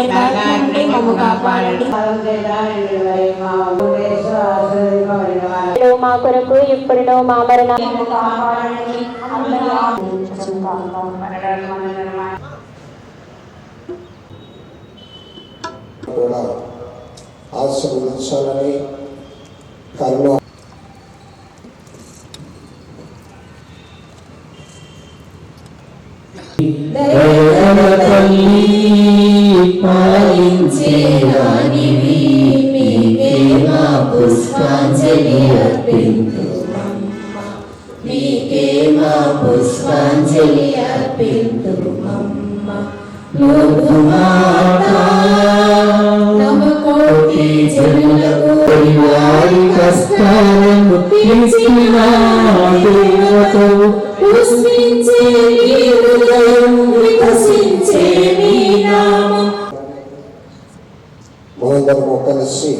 నుండి మమ్ము కాపాడండి మా కొరకు ఇప్పుడును మా మరణ కూడా ఆశీర్వదించాలని కరుణ పాలించేదానివి మీకే మా పుష్పాంజలి అర్పింతుమమ్మ మీకే మా పుష్పాంజలి అర్పింతుమమ్మ లోకమాత జనులకు వారి కష్టాలను తీర్చిన దేవతవు. పుష్పించే కలిసి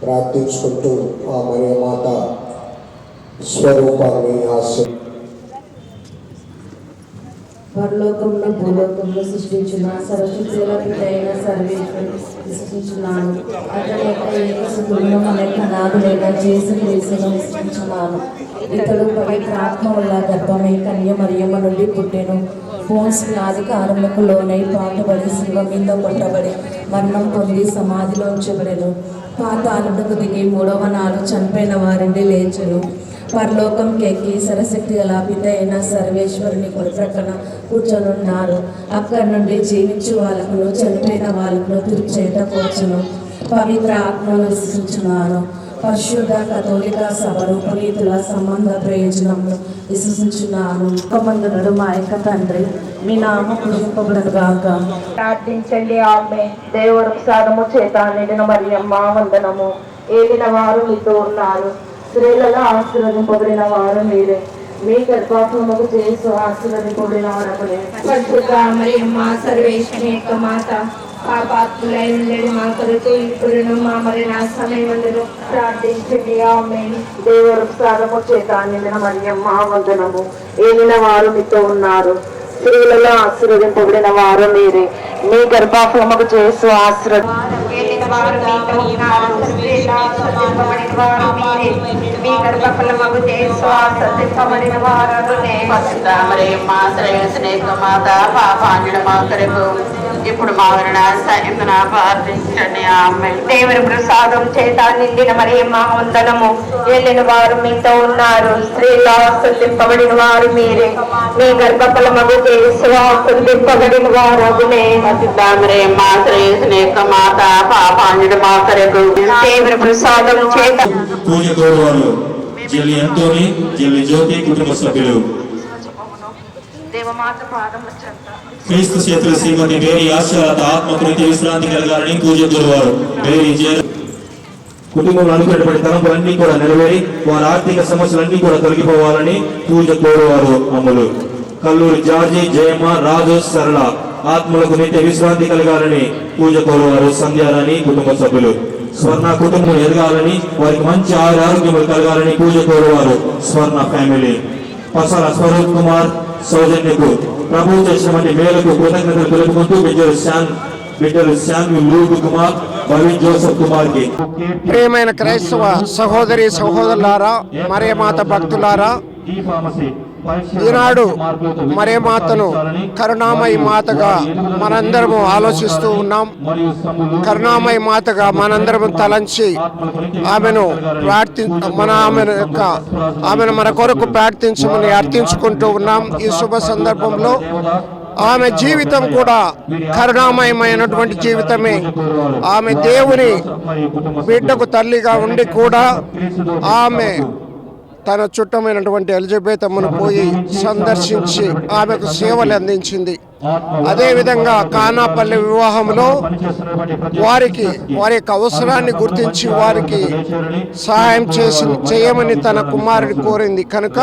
ప్రార్థించుకుంటూ ఆ మరియ మాత స్వరూపాన్ని ఆశ పరలోకంలో భూలోకంలో సృష్టించిన సర్వశక్తులైన సర్వేశ్వరుడు సృష్టించున్నాను అతని యొక్క ఏకసుకులను అనేక యొక్క నాదులైన చేసి దేశంలో సృష్టించున్నాను ఇతడు పవిత్రాత్మ వల్ల గర్భమే కన్య మరియమ్మ నుండి పుట్టెను. ఫోన్స్ అధికారములకు లోనై పాటుబడి శివ మీద కొట్టబడి మరణం పొంది సమాధిలో ఉంచబడెను పాతాళములకు దిగి మూడవ నాడు చనిపోయిన వారిని లేచెను. పరలోకం కెక్కి సరశక్తి గల పిత అయిన సర్వేశ్వరుని కొడుప్రక్కన కూర్చొనున్నారు. అక్కడి నుండి జీవించు వాళ్ళకును చనిపోయిన వాళ్ళకును తిరిగి కూర్చును. పవిత్ర ఆత్మను విశ్వసించున్నాను పరిశుద్ధ కథోలిక సభలు పునీతుల సంబంధ ప్రయోజనములు విశ్వసించున్నాను. మందునుడు మా యొక్క తండ్రి మీ నామ పూజింపబడను గాక. ప్రార్థించండి ఆమె దేవుడు సారము చేత నిడిన మరియమ్మ వందనము. ఏలిన వారు మీతో ఉన్నారు? స్త్రీలలో ఆశీర్వదింపబడిన వారు మీరే. మీ గర్భాపముకు చేసు ఆశీర్వదింపబడిన వారకులే పరిశుద్ధ మరియమ్మ సర్వేశ్వరి యొక్క మాత పాపాత్ములైన మా కొరకు ఇప్పుడును మా మరణ సమయమందును ప్రార్థించండి. ఆమె దేవుడు సారము చేత మరియమ్మ వందనము. ఏలిన వారు మీతో ఉన్నారు. స్త్రీలలో ఆశీర్వదింపబడిన వారు మీరే. మీ గర్భాపముకు చేసు ఆశీర్వది ఏలిన వారు మీరే. మీ శ్రేయస్నేక మాత పాపాంజుల మా కొరకు ఇప్పుడు మా వరణ సైందున ప్రార్థించండి. ఆమె దేవుని ప్రసాదం చేత నిండిన మరియమ్మ వందనము. ఏలిన వారు మీతో ఉన్నారు. స్త్రీలో ఆశీర్వదింపబడిన వారు మీరే. మీ గర్భఫలమగు చేసు ఆశీర్వదింపబడిన వారగునే పరిశుద్ధామరేమ్మ శ్రేయస్నేక మాత పాపాంజుల మా కొరకు. దేవుని ప్రసాదం చేత పూజ కోరువారు జిల్లి అంతోని జిల్లి జ్యోతి కుటుంబ సభ్యులు. క్రీస్తు చేతుల శ్రీమతి మేరీ ఆశ్చర్యత ఆత్మకృతి విశ్రాంతి కలగాలని పూజ జయ కుటుంబంలో అనుకున్నటువంటి తలంపులన్నీ కూడా నెరవేరి వారి ఆర్థిక సమస్యలన్నీ కూడా తొలగిపోవాలని పూజ కోరువారు అమ్ములు కల్లూరి జార్జి జయమ్మ రాజు సరళ ఆత్మలకు నిత్య విశ్రాంతి కలగాలని పూజ కోరువారు సంధ్యారాణి కుటుంబ సభ్యులు. స్వర్ణ కుటుంబం ఎదగాలని వారికి మంచి ఆరు ఆరోగ్యములు కలగాలని పూజ కోరువారు స్వర్ణ ఫ్యామిలీ. పసల స్వరూప్ కుమార్ సౌజన్యకు ప్రభు చేసినటువంటి మేలకు కృతజ్ఞతలు తెలుపుకుంటూ బిడ్డలు శాన్ బిడ్డలు శాన్ లూడు కుమార్ భవిన్ జోసఫ్ కుమార్కి ప్రియమైన క్రైస్తవ సహోదరి సహోదరులారా మరియమాత భక్తులారా ఈనాడు మరియమాతను కరుణామయి మాతగా మనందరము ఆలోచిస్తూ ఉన్నాం. కరుణామయి మాతగా మనందరము తలంచి ఆమెను ప్రార్థి మన ఆమె యొక్క ఆమెను మన కొరకు ప్రార్థించమని అర్థించుకుంటూ ఉన్నాం. ఈ శుభ సందర్భంలో ఆమె జీవితం కూడా కరుణామయమైనటువంటి జీవితమే. ఆమె దేవుని బిడ్డకు తల్లిగా ఉండి కూడా ఆమె తన చుట్టమైనటువంటి ఎలిజబెత్ అమ్మను పోయి సందర్శించి ఆమెకు సేవలు అందించింది. అదేవిధంగా కానాపల్లి వివాహంలో వారికి వారి యొక్క అవసరాన్ని గుర్తించి వారికి సహాయం చేసి చేయమని తన కుమారుడు కోరింది. కనుక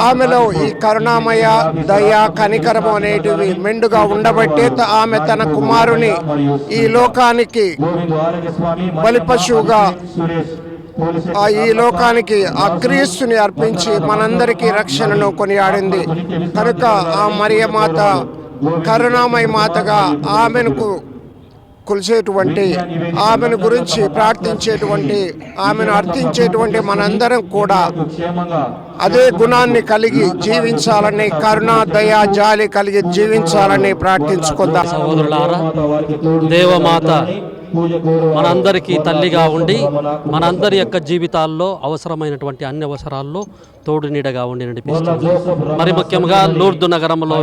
ఆమెలో ఈ కరుణామయ దయ కనికరము అనేటివి మెండుగా ఉండబట్టే త- ఆమె తన కుమారుని ఈ లోకానికి బలిపశువుగా ఈ లోకానికి ఆ క్రీస్తుని అర్పించి మనందరికీ రక్షణను కొనియాడింది. కనుక ఆ మరియ మాత కరుణామయ మాతగా ఆమెను కొలిసేటువంటి ఆమెను గురించి ప్రార్థించేటువంటి ఆమెను అర్థించేటువంటి మనందరం కూడా అదే గుణాన్ని కలిగి జీవించాలని కరుణ దయ జాలి కలిగి జీవించాలని ప్రార్థించుకుందాం. సహోదరులారా దేవమాత మనందరికీ తల్లిగా ఉండి మనందరి యొక్క జీవితాల్లో అవసరమైనటువంటి అన్ని అవసరాల్లో తోడు నీడగా ఉండి నడిపిస్తుంది మరి ముఖ్యంగా లూర్దు నగరంలో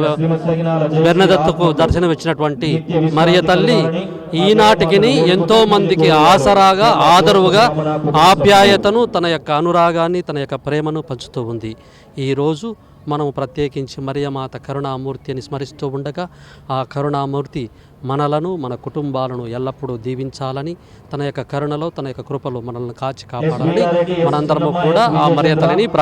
బెర్నదత్తుకు దర్శనమిచ్చినటువంటి మరియ తల్లి ఈనాటికి ఎంతో మందికి ఆసరాగా ఆదరువుగా ఆప్యాయతను తన యొక్క అనురాగాన్ని తన యొక్క ప్రేమను పంచుతూ ఉంది. ఈరోజు మనము ప్రత్యేకించి మరియమాత కరుణామూర్తి అని స్మరిస్తూ ఉండగా ఆ కరుణామూర్తి మనలను మన కుటుంబాలను ఎల్లప్పుడూ దీవించాలని తన యొక్క కరుణలో తన యొక్క కృపలో మనల్ని కాచి కాపాడాలని మనందరము కూడా ఆ మరియతలని ప్రార్థన